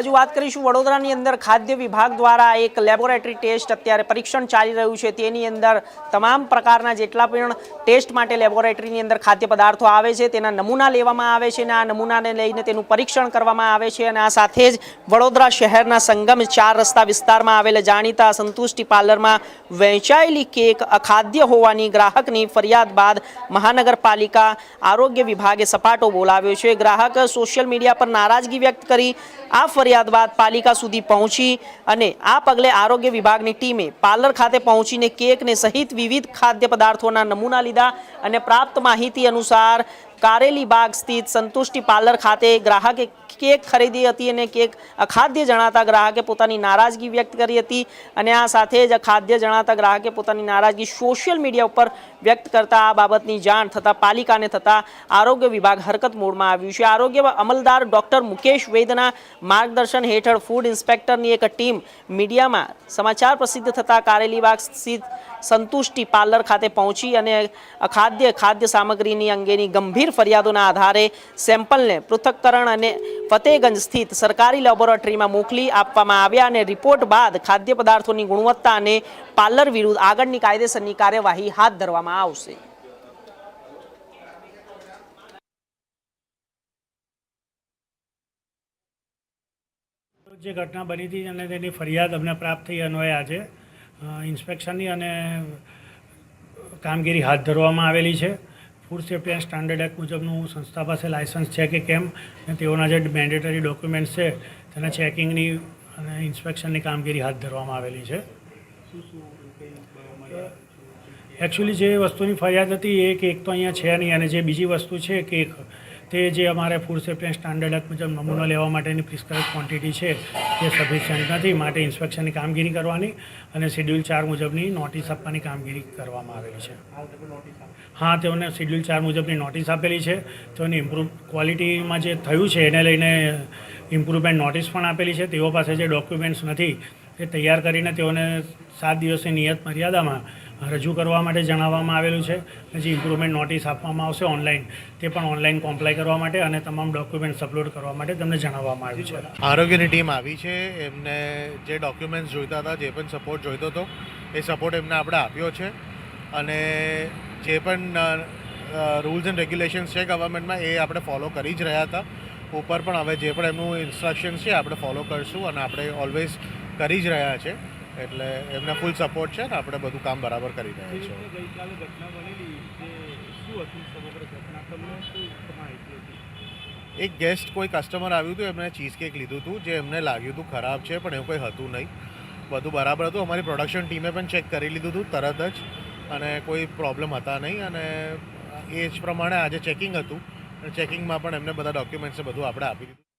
હજુ વાત કરીશું વડોદરાની અંદર ખાદ્ય વિભાગ દ્વારા એક લેબોરેટરી ટેસ્ટ અત્યારે પરીક્ષણ ચાલી રહ્યું છે. તેની અંદર તમામ પ્રકારના જેટલા પણ ટેસ્ટ માટે લેબોરેટરીની અંદર ખાદ્ય પદાર્થો આવે છે, તેના નમૂના લેવામાં આવે છે અને આ નમૂનાને લઈને તેનું પરીક્ષણ કરવામાં આવે છે અને આ સાથે જ વડોદરા શહેરના સંગમ ચાર રસ્તા વિસ્તારમાં આવેલા જાણીતા સંતુષ્ટિ પાર્લરમાં વહેંચાયેલી કેક અખાદ્ય હોવાની ગ્રાહકની ફરિયાદ બાદ મહાનગરપાલિકા આરોગ્ય વિભાગે સપાટો બોલાવ્યો છે. ગ્રાહક સોશિયલ મીડિયા પર નારાજગી વ્યક્ત કરી આ ફરિયાદ બાદ પાલિકા સુધી પહોંચી અને આ પગલે આરોગ્ય વિભાગની ટીમે પાર્લર ખાતે પહોંચીને કેકને સહિત વિવિધ ખાદ્ય પદાર્થોના નમૂના લીધા અને પ્રાપ્ત માહિતી અનુસાર કારેલી બાગ સ્થિત સંતુષ્ટિ પાર્લર ખાતે ગ્રાહકે કેક ખરીદી હતી અને કેક અખાદ્ય જણાતા ગ્રાહકે પોતાની નારાજગી વ્યક્ત કરી હતી અને આ સાથે જ અખાદ્ય જણાતા ગ્રાહકે પોતાની નારાજગી સોશિયલ મીડિયા ઉપર વ્યક્ત કરતા આ બાબતની જાણ થતાં પાલિકાને થતાં આરોગ્ય વિભાગ હરકત મોડમાં આવ્યું છે. આરોગ્ય અમલદાર ડૉક્ટર મુકેશ વૈદના માર્ગદર્શન હેઠળ ફૂડ ઇન્સ્પેક્ટરની એક ટીમ મીડિયામાં સમાચાર પ્રસિદ્ધ થતાં કારેલીબાગ સ્થિત સંતુષ્ટિ પાર્લર ખાતે પહોંચી અને અખાદ્ય ખાદ્ય સામગ્રીની અંગેની ગંભીર ફરિયાદોના આધારે સેમ્પલને પૃથક્કરણ અને ફતેગંજ સ્થિત સરકારી લેબોરેટરીમાં મોકલી આપવામાં આવ્યા અને રિપોર્ટ બાદ ખાદ્ય પદાર્થોની ગુણવત્તા અને પાર્લર વિરુદ્ધ આગળની કાયદેસરની કાર્યવાહી હાથ ધરવામાં આવશે. જે ઘટના બની હતી અને તેની ફરિયાદ અમને પ્રાપ્ત થઈ અન્વયે આજે ઇન્સ્પેક્શનની અને કામગીરી હાથ ધરવામાં આવેલી છે. Food safety and standard act મુજબનું સંસ્થા પાસે લાયસન્સ છે કે કેમ? અને તેઓના જે મેન્ડેટરી ડોક્યુમેન્ટ્સ છે, તેના ચેકિંગની અને ઇન્સ્પેક્શનની કામગીરી હાથ ધરવામાં આવેલી છે. એકચ્યુઅલી જે વસ્તુની ફરિયાદ હતી એ કેક તો અહીંયા છે નહીં, અને જે બીજી વસ્તુ છે કેક તે જે અમારે ફૂડ સેફ્ટી સ્ટાન્ડર્ડ એક્ટ મુજબ નમૂનો લેવા માટેની પ્રિસ્ક્રાઇબ ક્વોન્ટિટી છે, તે સફિશિયન્ટ નથી, માટે ઇન્સ્પેક્શનની કામગીરી કરવાની અને શેડ્યુલ ચાર મુજબની નોટિસ આપવાની કામગીરી કરવામાં આવેલી છે. હા, તેઓને શેડ્યુલ ચાર મુજબની નોટિસ આપેલી છે. તેઓની ઇમ્પ્રૂવ ક્વોલિટીમાં જે થયું છે, એને લઈને ઇમ્પ્રુવમેન્ટ નોટિસ પણ આપેલી છે. તેઓ પાસે જે ડોક્યુમેન્ટ્સ નથી એ તૈયાર કરીને તેઓને સાત દિવસની નિયત મર્યાદામાં રજૂ કરવા માટે જણાવવામાં આવેલું છે. પછી ઇમ્પ્રુવમેન્ટ નોટિસ આપવામાં આવશે ઓનલાઈન તે પણ ઓનલાઈન કોમ્પ્લાય કરવા માટે અને તમામ ડોક્યુમેન્ટ્સ અપલોડ કરવા માટે તમને જણાવવામાં આવ્યું છે. આરોગ્યની ટીમ આવી છે. એમને જે ડોક્યુમેન્ટ્સ જોઈતા હતા, જે પણ સપોર્ટ જોઈતો હતો, એ સપોર્ટ એમને આપણે આપ્યો છે. અને જે પણ રૂલ્સ એન્ડ રેગ્યુલેશન્સ છે ગવર્મેન્ટમાં એ આપણે ફોલો કરી જ રહ્યા હતા. ઉપર પણ હવે જે પણ એમનું ઇન્સ્ટ્રક્શન્સ છે આપણે ફોલો કરશું અને આપણે ઓલવેઝ કરી જ રહ્યા છે. એટલે એમને ફૂલ સપોર્ટ છે ને આપણે બધું કામ બરાબર કરી રહ્યા છીએ. એક ગેસ્ટ કોઈ કસ્ટમર આવ્યું હતું એમણે ચીઝ કેક લીધું હતું જે એમને લાગ્યું હતું ખરાબ છે પણ એવું કંઈ હતું નહીં. બધું બરાબર હતું. અમારી પ્રોડક્શન ટીમે પણ ચેક કરી લીધું હતું તરત જ અને કોઈ પ્રોબ્લેમ હતા નહીં. અને એ જ પ્રમાણે આજે ચેકિંગ હતું. ચેકિંગમાં પણ એમને બધા ડોક્યુમેન્ટ્સ બધું આપણે આપી દીધું.